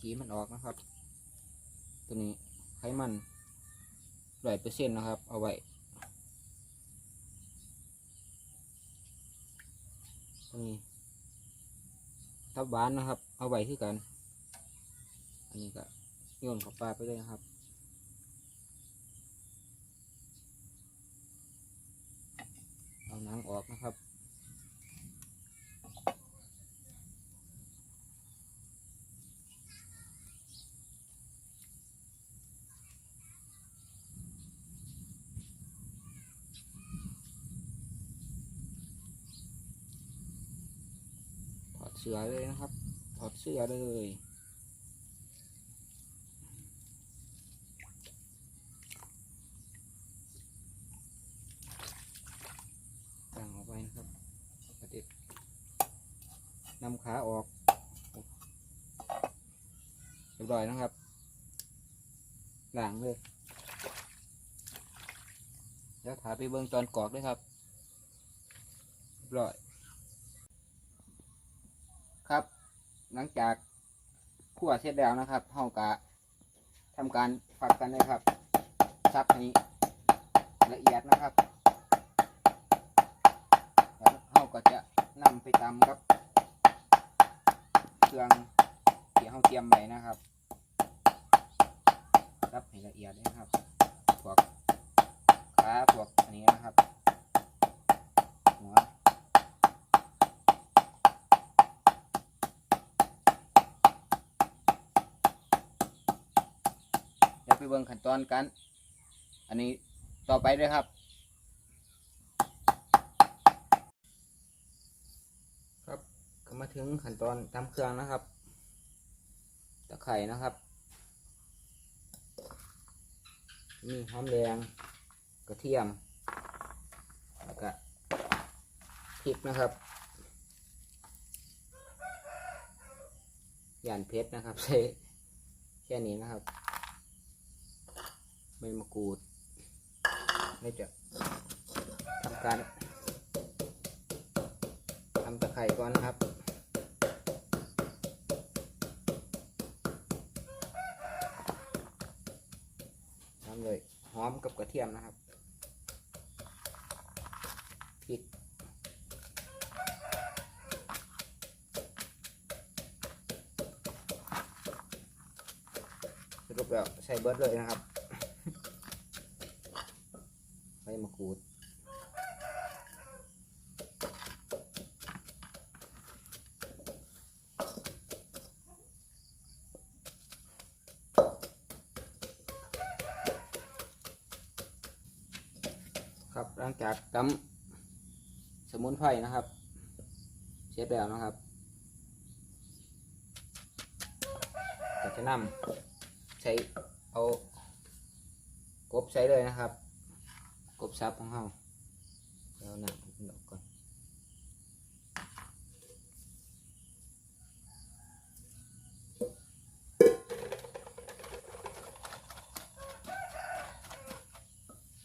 ขี้มันออกนะครับ ตัวนี้ไขมันร้อยเปอร์เซ็นต์นะครับ เอาไว้ตัวนี้ทับหวานนะครับ เอาไว้คือกัน อันนี้ก็โยนเข้าปลาไปเลยนะครับเอาหนังออกนะครับ เสือเลยนะครับ ถอดเสื้อเลยตั้งออกไปนะครับประเด็ดนำขาออกเรียบร้อยนะครับ หลังเลย แล้วถาไปเบิ้งตอนกรอกด้วยครับเรียบร้อย ครับ หลังจากคั่วเสร็จแล้วนะครับเฮากะทำการฝักกันเลยครับ ซับให้ละเอียดนะครับแล้วเราก็จะนำไปตำครับ เครื่องที่เราเตรียมไว้นะครับรับให้ละเอียดนะครับพวกขาพวกอันนี้นะครับ ไปเบิ่งขั้นตอนกัน อันนี้ต่อไปเลยครับ ครับก็มาถึงขั้นตอนทำเครื่องนะครับตะไคร่นะครับมีหอมแดงกระเทียมแล้วก็พริกนะครับย่านเพชรนะครับใช้แค่นี้นะครับ ใบมะกรูดไม่จะทำการทำตะไคร่ก่อนนะครับทำเลยหอมกับกระเทียมนะครับพริกสรุปแล้วใส่เบิร์ดเลยนะครับ ใบ มะกรูดครับหลังจากตำสมุนไพรนะครับ เสร็จแล้วนะครับก็จะนำใช้เอากบใช้เลยนะครับ กบซับของเราแล้วหนังมันออกก่อน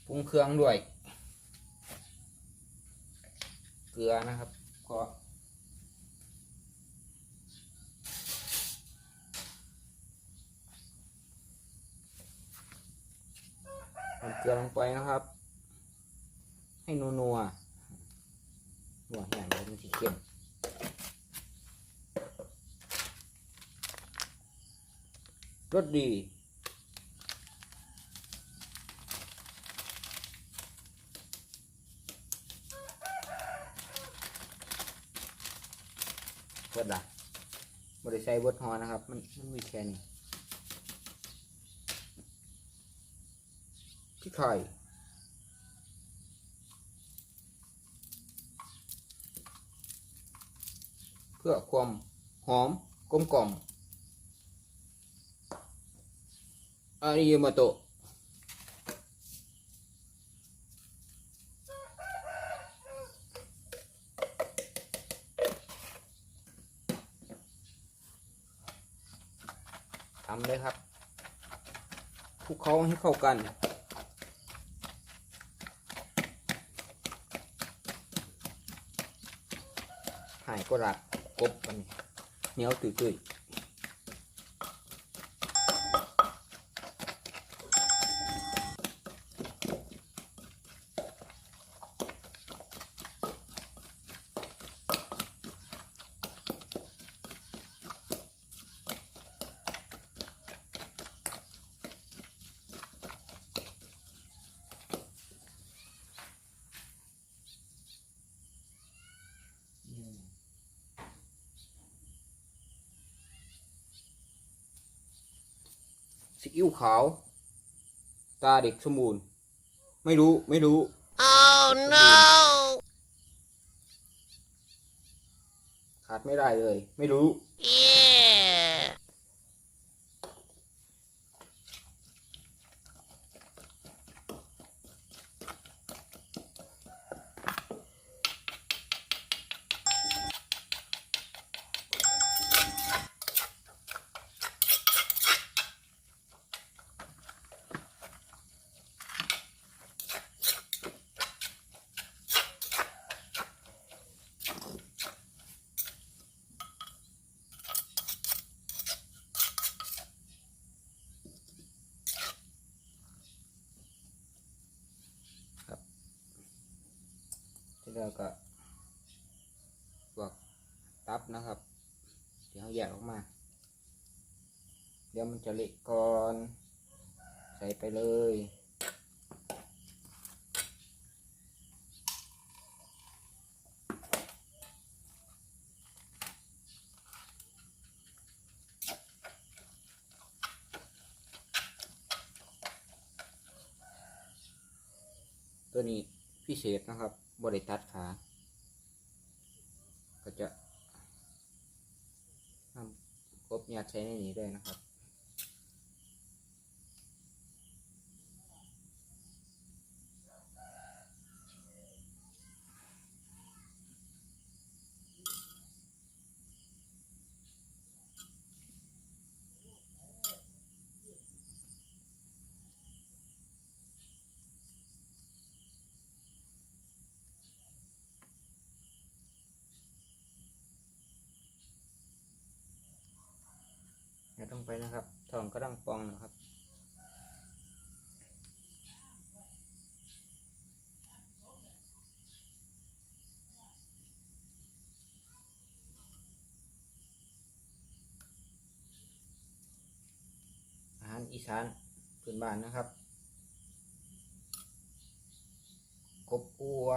ปรุงเครื่องด้วย เกลือนะครับ ก็เกลือลงไปนะครับ ให้นัวนัวๆนัวแห้งแล้วมันสีเข้มรสดีเบิดละบริใช้เบิดฮอนะครับ มันมันมีแค่นี้พริกไทย พื่อความหอมกลมกล่อมอาริยมาโตทำเลยครับคลุกเคล้าให้เข้ากันหายก็รัก กบมันเหนียวตุยตุย ซีอิ๊วขาว ตาเด็กสมบูรณ์ ไม่รู้ไม่รู้ Oh no! ขาดไม่ได้เลย ไม่รู้ Yeah! ที่เราก็พวกตับนะครับที่เขาแยกออกมา เดี๋ยวมันจะเละก่อน ใส่ไปเลยตัวนี้พิเศษนะครับ บริตัดขา ก็จะทำครบยัดใช้ในนี้ด้วยนะครับ ไปนะครับทองก็ต้องปองนะครับ อาหารอีสานพื้นบ้านนะครับกบอัว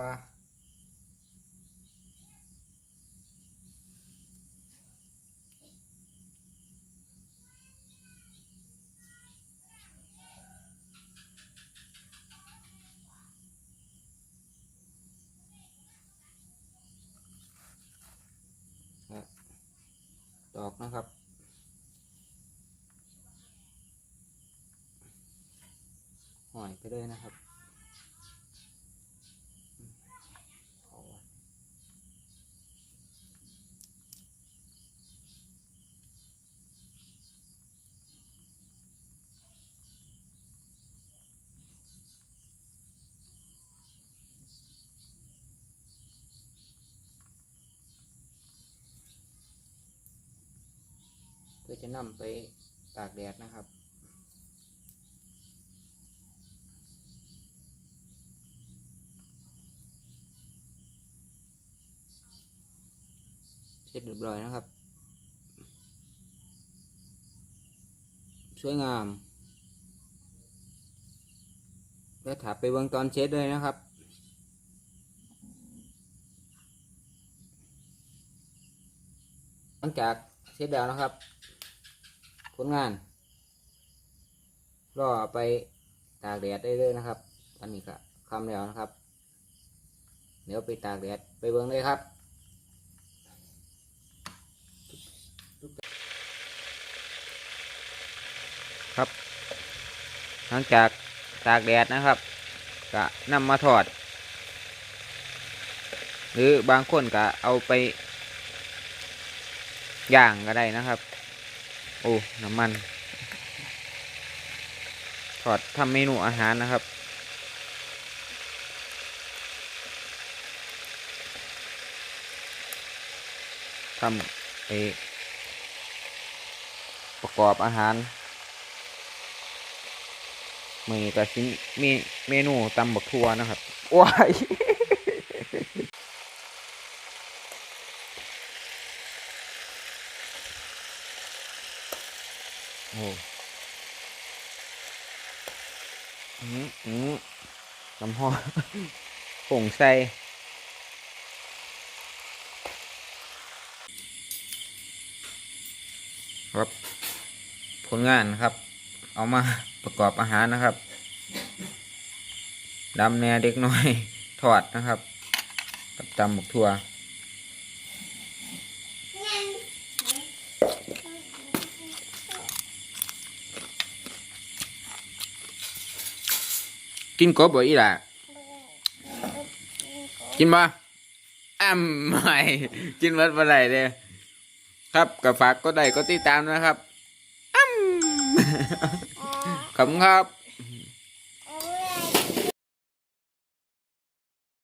อกนะครับ หอยไปเลยนะครับ พื่อจะนำไปตากแดดนะครับ เสร็จเรียบร้อยนะครับ สวยงาม แล้วถาไปเบิ่งตอนเช็ดเลยนะครับหลังจากเสร็จแล้วนะครับ ผลงานรอไปตากแดดได้เลยนะครับอันนี้ก็คำแล้วนะครับ เดี๋ยวไปตากแดดไปเบิ่งเลยครับครับ หลังจากตากแดดนะครับก็นำมาทอด หรือบางคนก็เอาไปย่างก็ได้นะครับ โอ้ น้ำมันทอดทำเมนูอาหารนะครับ ทำเอประกอบอาหารมือนี้ก็สิมีเมนูตำบักทัวนะครับว้าย โอ้อืมอืมน้ำ หอผงใส่ครับผลงานครับ เอามาประกอบอาหารนะครับดำแนเด็กน้อยทอดนะครับกับตำหมกทั่วกินกบบ่อีหล่ะ กินบ่อ้ำไม่กินวัดบ่ได้เลยครับกับฝากก็ได้ก็ติดตามนะครับอ้ำขอบคุณครับ